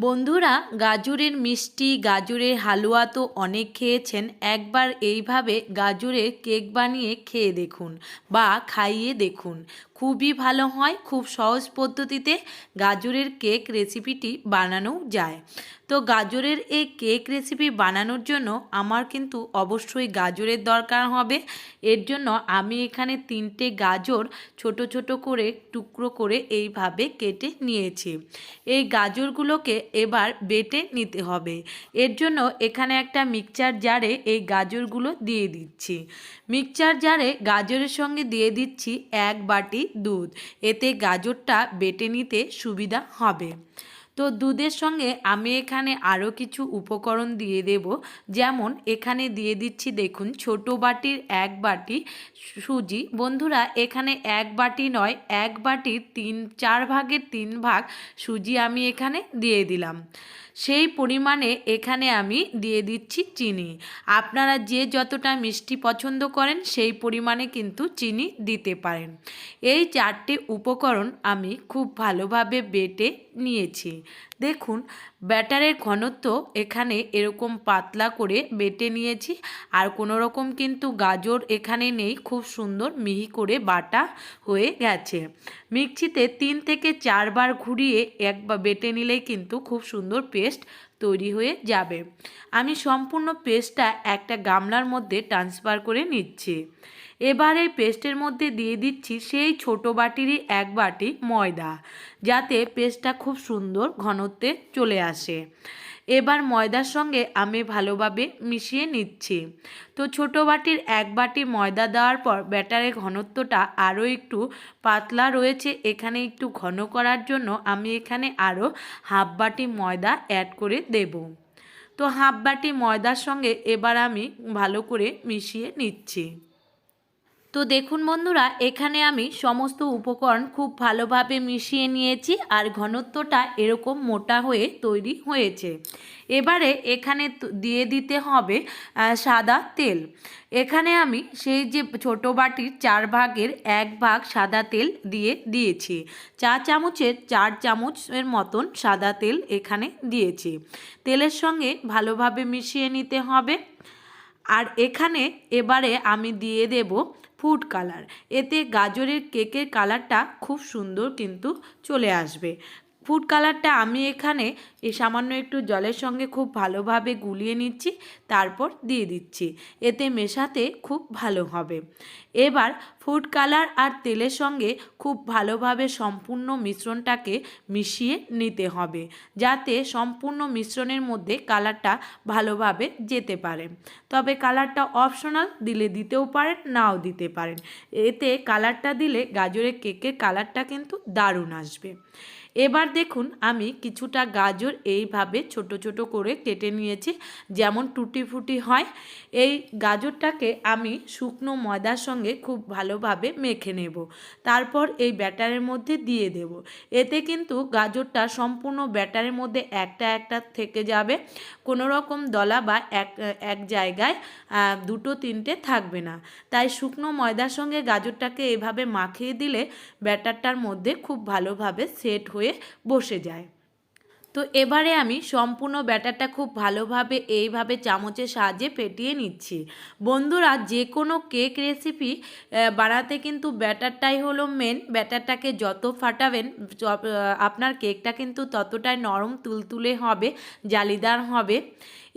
বন্ধুরা, গাজরের মিষ্টি, গাজরের হালুয়া তো অনেক খেয়েছেন, একবার এইভাবে গাজরের কেক বানিয়ে খেয়ে দেখুন বা খাইয়ে দেখুন। খুবই ভালো হয়, খুব সহজ পদ্ধতিতে গাজরের কেক রেসিপিটি বানানো যায়। তো গাজরের এই কেক রেসিপি বানানোর জন্য আমার কিন্তু অবশ্যই গাজরের দরকার হবে। এর জন্য আমি এখানে তিনটে গাজর ছোট ছোট করে টুকরো করে এইভাবে কেটে নিয়েছি। এই গাজরগুলোকে এবার বেটে নিতে হবে। এর জন্য এখানে একটা মিক্সচার জারে এই গাজরগুলো দিয়ে দিচ্ছি। মিক্সচার জারে গাজরের সঙ্গে দিয়ে দিচ্ছি এক বাটি দুধ। এতে গাজরটা বেটে নিতে সুবিধা হবে। তো দুধের সঙ্গে আমি এখানে আরও কিছু উপকরণ দিয়ে দেব। যেমন এখানে দিয়ে দিচ্ছি দেখুন, ছোট বাটির এক বাটি সুজি। বন্ধুরা, এখানে এক বাটি নয়, এক বাটির তিন, চার ভাগের তিন ভাগ সুজি আমি এখানে দিয়ে দিলাম। সেই পরিমাণে এখানে আমি দিয়ে দিচ্ছি চিনি। আপনারা যে যতটা মিষ্টি পছন্দ করেন, সেই পরিমাণে কিন্তু চিনি দিতে পারেন। এই চারটি উপকরণ আমি খুব ভালোভাবে বেটে নিয়েছি। দেখুন, ব্যাটারের ঘনত্ব এখানে এরকম পাতলা করে বেটে নিয়েছি। আর কোনো রকম কিন্তু গাজর এখানে নেই, খুব সুন্দর মিহি করে বাটা হয়ে গেছে। মিক্সিতে তিন থেকে চারবার ঘুরিয়ে একবার বেটে নিলেই কিন্তু খুব সুন্দর পেস্ট তৈরি হয়ে যাবে। আমি সম্পূর্ণ পেস্টটা একটা গামলার মধ্যে ট্রান্সফার করে নিচ্ছি। এবার এই পেস্টের মধ্যে দিয়ে দিচ্ছি সেই ছোট বাটিরই এক বাটি ময়দা, যাতে পেস্টটা খুব সুন্দর ঘনত্বে চলে আসে। এবার ময়দার সঙ্গে আমি ভালোভাবে মিশিয়ে নিচ্ছি। তো ছোট বাটির এক বাটি ময়দা দেওয়ার পর ব্যাটারের ঘনত্বটা আরও একটু পাতলা রয়েছে। এখানে একটু ঘন করার জন্য আমি এখানে আরও হাফ বাটি ময়দা অ্যাড করে দেব। তো হাফ বাটি ময়দার সঙ্গে এবার আমি ভালো করে মিশিয়ে নিচ্ছি। তো দেখুন বন্ধুরা, এখানে আমি সমস্ত উপকরণ খুব ভালোভাবে মিশিয়ে নিয়েছি আর ঘনত্বটা এরকম মোটা হয়ে তৈরি হয়েছে। এবারে এখানে দিয়ে দিতে হবে সাদা তেল। এখানে আমি সেই যে ছোট বাটির চার ভাগের এক ভাগ সাদা তেল দিয়ে দিয়েছি। চা চামচের চার চামচের মতন সাদা তেল এখানে দিয়েছি। তেলের সঙ্গে ভালোভাবে মিশিয়ে নিতে হবে। আর এখানে এবারে আমি দিয়ে দেব ফুড কালার। এতে গাজরের কেকের কালারটা খুব সুন্দর কিন্তু চলে আসবে। ফুড কালারটা আমি এখানে এই সামান্য একটু জলের সঙ্গে খুব ভালোভাবে গুলিয়ে নিচ্ছি, তারপর দিয়ে দিচ্ছি। এতে মেশাতে খুব ভালো হবে। এবার ফুড কালার আর তেলের সঙ্গে খুব ভালোভাবে সম্পূর্ণ মিশ্রণটাকে মিশিয়ে নিতে হবে, যাতে সম্পূর্ণ মিশ্রণের মধ্যে কালারটা ভালোভাবে যেতে পারে। তবে কালারটা অপশনাল, দিলে দিতেও পারেন, নাও দিতে পারেন। এতে কালারটা দিলে গাজরের কেকের কালারটা কিন্তু দারুণ আসবে। এবার দেখুন, আমি কিছুটা গাজর এইভাবে ছোট ছোট করে কেটে নিয়েছি, যেমন টুটি ফুটি হয়। এই গাজরটাকে আমি শুকনো ময়দার সঙ্গে খুব ভালোভাবে মেখে নেব। তারপর এই ব্যাটারের মধ্যে দিয়ে দেব। এতে কিন্তু গাজরটা সম্পূর্ণ ব্যাটারের মধ্যে একটা একটা থেকে যাবে। কোনো রকম দলা বা এক এক জায়গায় দুটো তিনটে থাকবে না। তাই শুকনো ময়দার সঙ্গে গাজরটাকে এভাবে মাখিয়ে দিলে ব্যাটারটার মধ্যে খুব ভালোভাবে সেট হয়ে বসে যায়। তো এবারে আমি সম্পূর্ণ ব্যাটারটা খুব ভালোভাবে, এইভাবে চামচের সাহায্যে ফেটিয়ে নিচ্ছি। বন্ধুরা যে কোনো কেক রেসিপি বানাতে কিন্তু ব্যাটারটাই হলো মেন ব্যাটারটাকে যত ফাটাবেন আপনার কেকটা কিন্তু ততটাই নরম, তুলতুলে হবে, জালিদার হবে।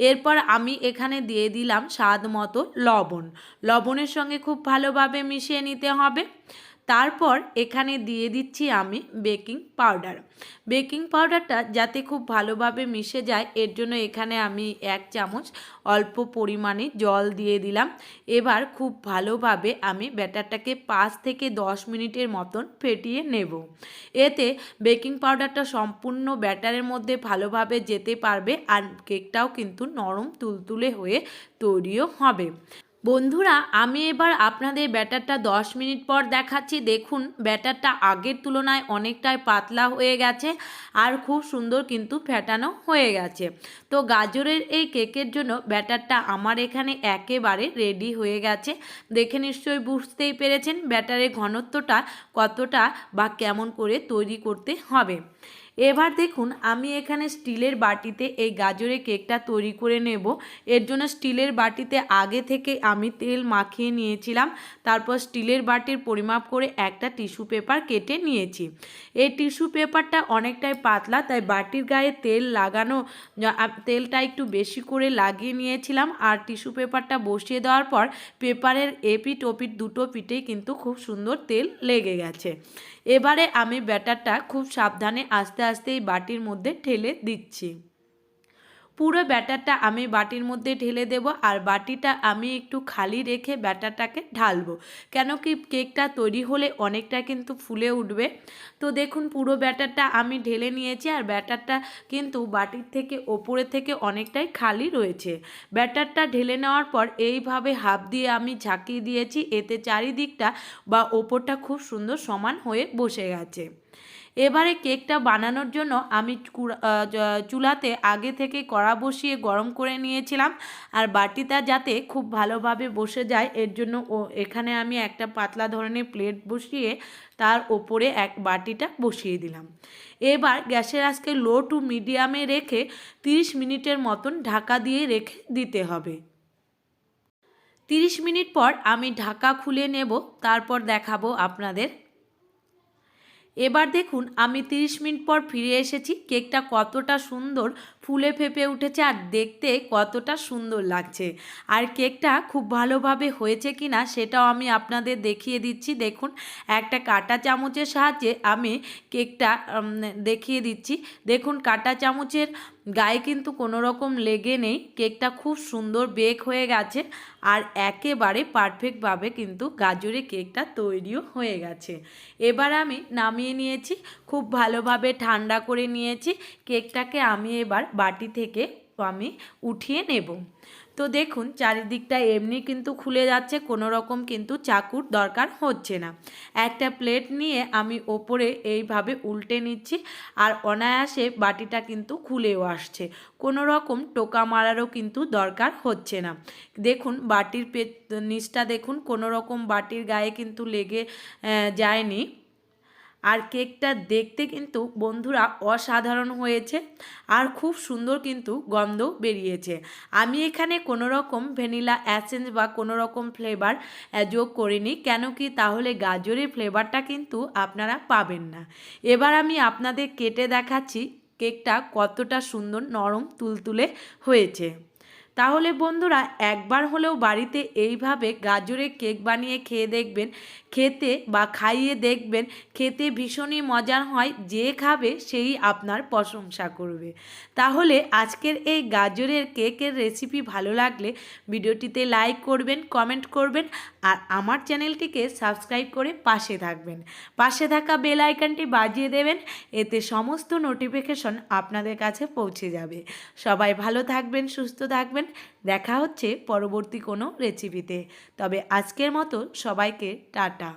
এরপর আমি এখানে দিয়ে দিলাম স্বাদ মতো লবণ। লবণের সঙ্গে খুব ভালোভাবে মিশিয়ে নিতে হবে। তারপর এখানে দিয়ে দিচ্ছি আমি বেকিং পাউডার। বেকিং পাউডারটা যাতে খুব ভালোভাবে মিশে যায়, এর জন্য এখানে আমি এক চামচ অল্প পরিমাণে জল দিয়ে দিলাম। এবার খুব ভালোভাবে আমি ব্যাটারটাকে পাঁচ থেকে দশ মিনিটের মতন ফেটিয়ে নেব। এতে বেকিং পাউডারটা সম্পূর্ণ ব্যাটারের মধ্যে ভালোভাবে যেতে পারবে আর কেকটাও কিন্তু নরম তুলতুলে হয়ে তৈরিও হবে। বন্ধুরা, আমি এবার আপনাদের ব্যাটারটা 10 মিনিট পর দেখাচ্ছি। দেখুন, ব্যাটারটা আগের তুলনায় অনেকটাই পাতলা হয়ে গেছে আর খুব সুন্দর কিন্তু ফ্যাটানো হয়ে গেছে। তো গাজরের এই কেকের জন্য ব্যাটারটা আমার এখানে একেবারে রেডি হয়ে গেছে। দেখে নিশ্চয়ই বুঝতেই পেরেছেন ব্যাটারের ঘনত্বটা কতটা বা কেমন করে তৈরি করতে হবে। এবার দেখুন, আমি এখানে স্টিলের বাটিতে এই গাজরের কেকটা তৈরি করে নেব। এর জন্য স্টিলের বাটিতে আগে থেকে আমি তেল মাখিয়ে নিয়েছিলাম। তারপর স্টিলের বাটির পরিমাপ করে একটা টিস্যু পেপার কেটে নিয়েছি। এই টিস্যু পেপারটা অনেকটাই পাতলা, তাই বাটির গায়ে তেল লাগানো তেলটা একটু বেশি করে লাগিয়ে নিয়েছিলাম। আর টিস্যু পেপারটা বসিয়ে দেওয়ার পর পেপারের এপিট ওপিট দুটো পিঠেই কিন্তু খুব সুন্দর তেল লেগে গেছে। এবারে আমি ব্যাটারটা খুব সাবধানে আস্তে আস্তে এই বাটির মধ্যে ঠেলে দিচ্ছি। পুরো ব্যাটারটা আমি বাটির মধ্যে ঢেলে দেব আর বাটিটা আমি একটু খালি রেখে ব্যাটারটাকে ঢালবো। কেন কি কেকটা তৈরি হলে অনেকটা কিন্তু ফুলে উঠবে। তো দেখুন পুরো ব্যাটারটা আমি ঢেলে নিয়েছি আর ব্যাটারটা কিন্তু বাটির থেকে ওপরে থেকে অনেকটাই খালি রয়েছে। ব্যাটারটা ঢেলে নেওয়ার পর এইভাবে হাত দিয়ে আমি ঝাঁকিয়ে দিয়েছি। এতে চারিদিকটা বা ওপরটা খুব সুন্দর সমান হয়ে বসে গেছে। এবারে কেকটা বানানোর জন্য আমি চুলাতে আগে থেকে কড়া বসিয়ে গরম করে নিয়েছিলাম। আর বাটিটা যাতে খুব ভালোভাবে বসে যায়, এর জন্য ও এখানে আমি একটা পাতলা ধরনের প্লেট বসিয়ে তার ওপরে এক বাটিটা বসিয়ে দিলাম। এবার গ্যাসের আজকে লো টু মিডিয়ামে রেখে 30 মিনিটের মতন ঢাকা দিয়ে রেখে দিতে হবে। 30 মিনিট পর আমি ঢাকা খুলে নেব, তারপর দেখাবো আপনাদের এবার দেখুন আমি 30 মিনিট পর ফিরে এসেছি। কেকটা কতটা সুন্দর ফুলে ফেঁপে উঠেছে আর দেখতে কতটা সুন্দর লাগছে। আর কেকটা খুব ভালোভাবে হয়েছে কি না সেটাও আমি আপনাদের দেখিয়ে দিচ্ছি। দেখুন, একটা কাটা চামচের সাহায্যে আমি কেকটা দেখিয়ে দিচ্ছি। দেখুন, কাটা চামচের গায়ে কিন্তু কোনো রকম লেগে নেই। কেকটা খুব সুন্দর বেক হয়ে গেছে আর একেবারে পারফেক্টভাবে কিন্তু গাজরে কেকটা তৈরিও হয়ে গেছে। এবার আমি নামিয়ে নিয়েছি, খুব ভালোভাবে ঠান্ডা করে নিয়েছি। কেকটাকে আমি এবার বাটি থেকে আমি উঠিয়ে নেব। তো দেখুন, চারিদিকটা এমনি কিন্তু খুলে যাচ্ছে, কোনো রকম কিন্তু চাকুর দরকার হচ্ছে না। একটা প্লেট নিয়ে আমি ওপরে এইভাবে উল্টে নিচ্ছি আর অনায়াসে বাটিটা কিন্তু খুলেও আসছে। কোনো রকম টোকা মারারও কিন্তু দরকার হচ্ছে না। দেখুন, বাটির পে নিচটা দেখুন, কোনো রকম বাটির গায়ে কিন্তু লেগে যায়নি। আর কেকটা দেখতে কিন্তু বন্ধুরা অসাধারণ হয়েছে আর খুব সুন্দর কিন্তু গন্ধ বেরিয়েছে। আমি এখানে কোনো রকম ভ্যানিলা অ্যাসেন্স বা কোনো রকম ফ্লেভার যোগ করিনি, কেন কি তাহলে গাজরের ফ্লেভারটা কিন্তু আপনারা পাবেন না। এবার আমি আপনাদের কেটে দেখাচ্ছি কেকটা কতটা সুন্দর নরম তুলতুলে হয়েছে। তাহলে বন্ধুরা, একবার হলেও বাড়িতে এইভাবে গাজরের কেক বানিয়ে খেয়ে দেখবেন, খেতে বা খাইয়ে দেখবেন, খেতে ভীষণই মজার হয়, যে খাবে সেই আপনার প্রশংসা করবে। তাহলে আজকের এই গাজরের কেকের রেসিপি ভালো লাগলে ভিডিওটিতে লাইক করবেন কমেন্ট করবেন আর আমার চ্যানেলটিকে সাবস্ক্রাইব করে পাশে থাকবেন। পাশে থাকা বেল আইকনটি বাজিয়ে দেবেন, এতে সমস্ত নোটিফিকেশন আপনাদের কাছে পৌঁছে যাবে। সবাই ভালো থাকবেন, সুস্থ থাকবেন। দেখা হচ্ছে পরবর্তী কোনো রেসিপিতে তবে আজকের মতো সবাইকে টাটা।